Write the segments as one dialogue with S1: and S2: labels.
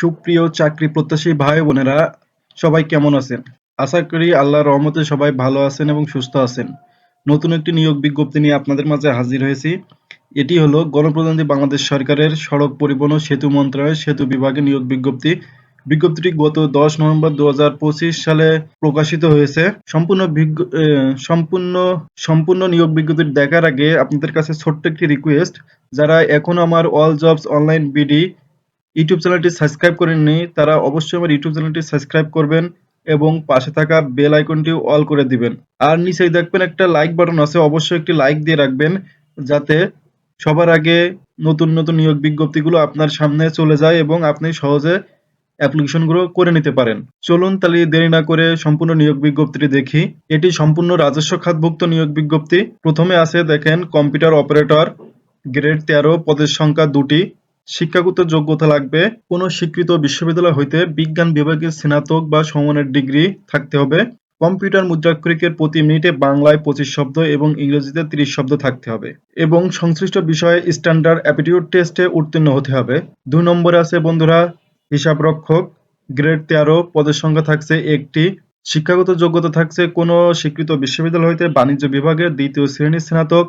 S1: সুপ্রিয় চাকরি প্রত্যাশী ভাই বোনেরা, সবাই কেমন আছেন? আশা করি আল্লাহর রহমতে সবাই ভালো আছেন এবং সুস্থ আছেন। নতুন একটি নিয়োগ বিজ্ঞপ্তি নিয়ে আপনাদের মাঝে হাজির হয়েছি। এটি হলো গণপ্রজাতন্ত্রী বাংলাদেশ সরকারের সড়ক পরিবহন সেতু মন্ত্রণালয়ের সেতু বিভাগে নিয়োগ বিজ্ঞপ্তি। বিজ্ঞপ্তিটি গত দশ নভেম্বর দু হাজার পঁচিশ সালে প্রকাশিত হয়েছে। সম্পূর্ণ সম্পূর্ণ সম্পূর্ণ নিয়োগ বিজ্ঞপ্তি দেখার আগে আপনাদের কাছে ছোট্ট একটি রিকোয়েস্ট যারা এখন আমার all jobs online BD YouTube চ্যানেলটি সাবস্ক্রাইব করেননি তারা অবশ্যই আমার ইউটিউব চ্যানেলটি সাবস্ক্রাইব করবেন এবং পাশে থাকা বেল আইকনটি অল করে দিবেন। আর নিচেই দেখবেন একটা লাইক বাটন আছে, অবশ্যই একটি লাইক দিয়ে রাখবেন যাতে সবার আগে নতুন নতুন নিয়োগ বিজ্ঞপ্তিগুলো আপনার সামনে চলে যায় এবং আপনি সহজে অ্যাপ্লিকেশনগুলো করে নিতে পারেন। চলুন তাহলে দেরি না করে সম্পূর্ণ নিয়োগ বিজ্ঞপ্তিটি দেখি। এটি সম্পূর্ণ রাজস্ব খাতভুক্ত নিয়োগ বিজ্ঞপ্তি। প্রথমে আছে দেখেন কম্পিউটার অপারেটর গ্রেড তেরো, পদের সংখ্যা দুটি। শিক্ষাগত যোগ্যতা লাগবে। কোনো স্বীকৃত বিশ্ববিদ্যালয় হইতে বিজ্ঞান বিভাগের স্নাতক বা সমমানের ডিগ্রি থাকতে হবে। কম্পিউটার মুদ্রাক্ষরিকের প্রতি মিনিটে বাংলায় পঁচিশ শব্দ এবং ইংরেজিতে তিরিশ শব্দ থাকতে হবে এবং সংশ্লিষ্ট বিষয়ে স্ট্যান্ডার্ড অ্যাপিটিউড টেস্টে উত্তীর্ণ হতে হবে। দুই নম্বরে আছে, বন্ধুরা, হিসাবরক্ষক। গ্রেড তেরো, পদের সংখ্যা থাকছে একটি। শিক্ষাগত যোগ্যতা থাকছে কোনো স্বীকৃত বিশ্ববিদ্যালয় হইতে বাণিজ্য বিভাগের দ্বিতীয় শ্রেণির স্নাতক।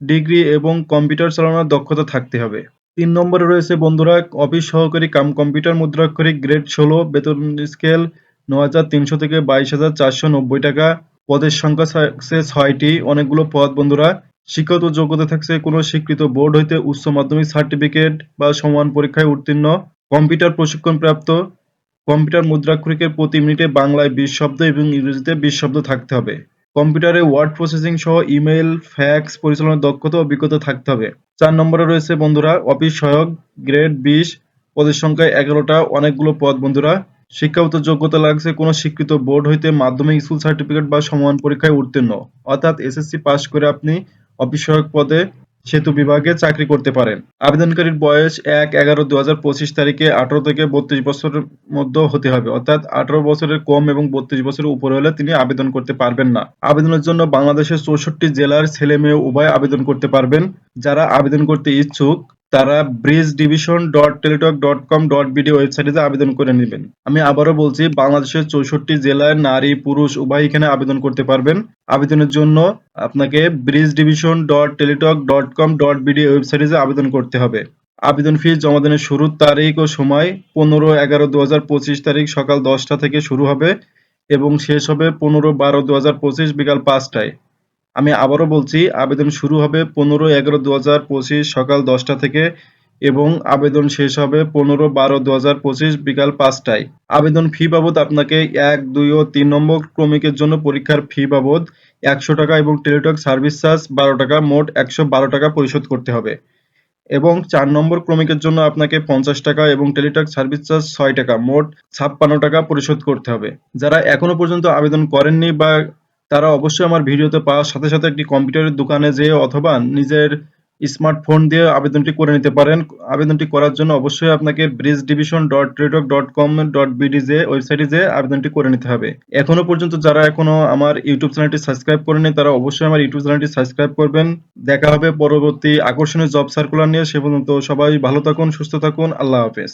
S1: ডিগ্রি এবং কম্পিউটার চালানোর দক্ষতা থাকতে হবে। তিন নম্বরে রয়েছে বন্ধুরা, অফিস সহকারী কাম কম্পিউটার মুদ্রাক্ষরিক গ্রেড ষোলো, বেতন স্কেল ন হাজার তিনশো থেকে বাইশ হাজার চারশো নব্বই টাকা। পদের সংখ্যা থাকছে ছয়টি, অনেকগুলো পদ বন্ধুরা। শিক্ষাগত যোগ্যতা থাকছে কোনো স্বীকৃত বোর্ড হইতে উচ্চ মাধ্যমিক সার্টিফিকেট বা সমান পরীক্ষায় উত্তীর্ণ। কম্পিউটার প্রশিক্ষণ প্রাপ্ত কম্পিউটার মুদ্রাক্ষরিকের প্রতি মিনিটে বাংলায় বিশ শব্দ এবং ইংরেজিতে বিশ শব্দ থাকতে হবে। কম্পিউটারে ওয়ার্ড প্রসেসিং সহ ইমেল ফ্যাক্স পরিচালনার দক্ষতা অভিজ্ঞতা থাকতে হবে। চার নম্বরে রয়েছে, বন্ধুরা, অফিস সহায়ক, গ্রেড বিশ, পদের সংখ্যায় এগারোটা, অনেকগুলো পদ, বন্ধুরা। শিক্ষাগত যোগ্যতা লাগছে, কোনো স্বীকৃত বোর্ড হইতে মাধ্যমিক, স্কুল সার্টিফিকেট বা সমান পরীক্ষায় উত্তীর্ণ। অর্থাৎ এসএসসি পাস করে আপনি অফিস সহায়ক পদে সেতু বিভাগে চাকরি করতে পারেন। আবেদনকারীর বয়স এক এগারো দু হাজার পঁচিশ তারিখে আঠারো থেকে বত্রিশ বছরের মধ্যে হতে হবে। অর্থাৎ আঠারো বছরের কম এবং বত্রিশ বছরের উপরে হলে তিনি আবেদন করতে পারবেন না। আবেদনের জন্য বাংলাদেশের চৌষট্টি জেলার ছেলে মেয়ে উভয় আবেদন করতে পারবেন। যারা আবেদন করতে ইচ্ছুক তারা bridge division dot Teletalk dot com dot BD ওয়েবসাইটে আবেদন করে নেবেন। আমি আবারও বলছি, বাংলাদেশের চৌষট্টি জেলার নারী, পুরুষ উভয় এখানে আবেদন করতে পারবেন। আবেদনের জন্য আপনাকে bridge division dot Teletalk dot com dot BD ওয়েবসাইটে আবেদন করতে হবে। আবেদন ফি জমা দানের শুরুর তারিখ ও সময় পনেরো এগারো দু তারিখ সকাল দশটা থেকে শুরু হবে এবং শেষ হবে পনেরো বারো দু বিকাল পাঁচটায়। আমি আবারও বলছি, আবেদন শুরু হবে পনেরো এগারো দু হাজার পঁচিশ সকাল দশটা থেকে এবং আবেদন শেষ হবে পনেরো বারো দু হাজার পঁচিশ বিকাল পাঁচটায়। আবেদন ফি বাবদ আপনাকে এক, দুই ও তিন নম্বর ক্রমিকের জন্য পরীক্ষার ফি বাবদ একশো টাকা এবং টেলিটক সার্ভিস চার্জ বারো টাকা, মোট একশো বারো টাকা পরিশোধ করতে হবে। এবং চার নম্বর ক্রমিকের জন্য আপনাকে পঞ্চাশ টাকা এবং টেলিটক সার্ভিস চার্জ ছয় টাকা, মোট ছাপ্পান্ন টাকা পরিশোধ করতে হবে। যারা এখনও পর্যন্ত আবেদন করেননি বা তারা অবশ্যই আমার ভিডিওতে পাওয়ার সাথে সাথে একটি কম্পিউটারের দোকানে যেয়ে অথবা নিজের স্মার্টফোন দিয়ে আবেদনটি করে নিতে পারেন। আবেদনটি করার জন্য অবশ্যই আপনাকে bridge division dot Teletalk dot com dot BD যে ওয়েবসাইটে যেয়ে আবেদনটি করে নিতে হবে। এখনও পর্যন্ত যারা এখনও আমার ইউটিউব চ্যানেলটি সাবস্ক্রাইব করেনি তারা অবশ্যই আমার ইউটিউব চ্যানেলটি সাবস্ক্রাইব করবেন। দেখা হবে পরবর্তী আকর্ষণীয় জব সার্কুলার নিয়ে। সে পর্যন্ত সবাই ভালো থাকুন, সুস্থ থাকুন। আল্লাহ হাফেজ।